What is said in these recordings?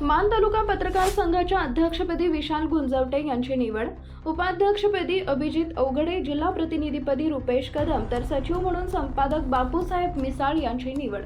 मान तालुका पत्रकार संघाच्या अध्यक्षपदी विशाल गुंजवटे यांची निवड. उपाध्यक्षपदी अभिजित अवघडे जिल्हा प्रतिनिधीपदी रुपेश कदम तर सचिव म्हणून संपादक बापूसाहेब मिसाळ यांची निवड.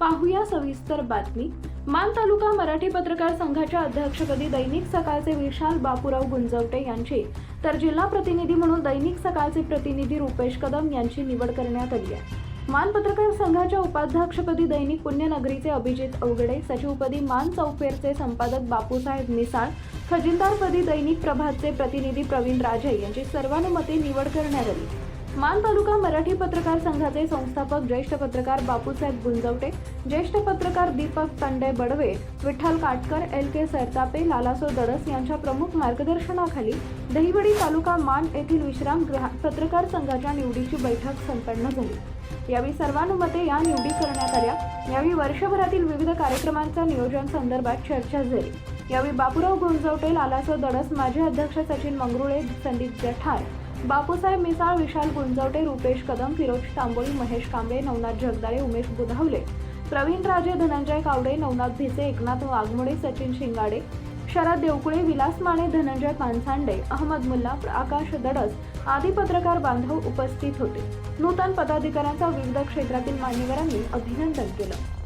पाहूया सविस्तर बातमी. मान तालुका मराठी पत्रकार संघाच्या अध्यक्षपदी दैनिक सकाळचे विशाल बापूराव गुंजवटे यांची तर जिल्हा प्रतिनिधी म्हणून दैनिक सकाळचे प्रतिनिधी रुपेश कदम यांची निवड करण्यात आली आहे. मान पत्रकार संघाच्या उपाध्यक्षपदी दैनिक पुण्यनगरीचे अभिजित अवघडे सचिवपदी मान चौफेरचे संपादक बापूसाहेब मिसाळ खजिनदारपदी दैनिक प्रभातचे प्रतिनिधी प्रवीण राजे यांची सर्वानुमते निवड करण्यात आली. मान तालुका मराठी पत्रकार संघाचे संस्थापक ज्येष्ठ पत्रकार बापूसाहेब गुंजवटे ज्येष्ठ पत्रकार दीपक तंडे बडवे विठ्ठल काटकर एल के सरतापे लालासो दडस यांच्या प्रमुख मार्गदर्शनाखाली दहिवडी तालुका मान येथील विश्रामगृहात पत्रकार संघाच्या निवडीची बैठक संपन्न झाली. यावेळी सर्वानुमते या निवडी करण्यात आल्या. यावेळी वर्षभरातील विविध कार्यक्रमांच्या नियोजन संदर्भात चर्चा झाली. यावेळी बापूराव गुंजवटे लालासो दडस माजी अध्यक्ष सचिन मंगरुळे संदीप जठार बापूसाहेब मिसाळ विशाल गुंजवटे रुपेश कदम फिरोज तांबोळी महेश कांबळे नवनाथ जगदाळे उमेश बुधावले प्रवीण राजे धनंजय कावडे नवनाथ भिसे एकनाथ वाघमोडे सचिन शिंगाडे शरद देवकुळे विलास माने धनंजय पानसांडे अहमद मुल्ला आकाश दडस आदी पत्रकार बांधव उपस्थित होते. नूतन पदाधिकाऱ्यांचा विविध क्षेत्रातील मान्यवरांनी अभिनंदन केलं.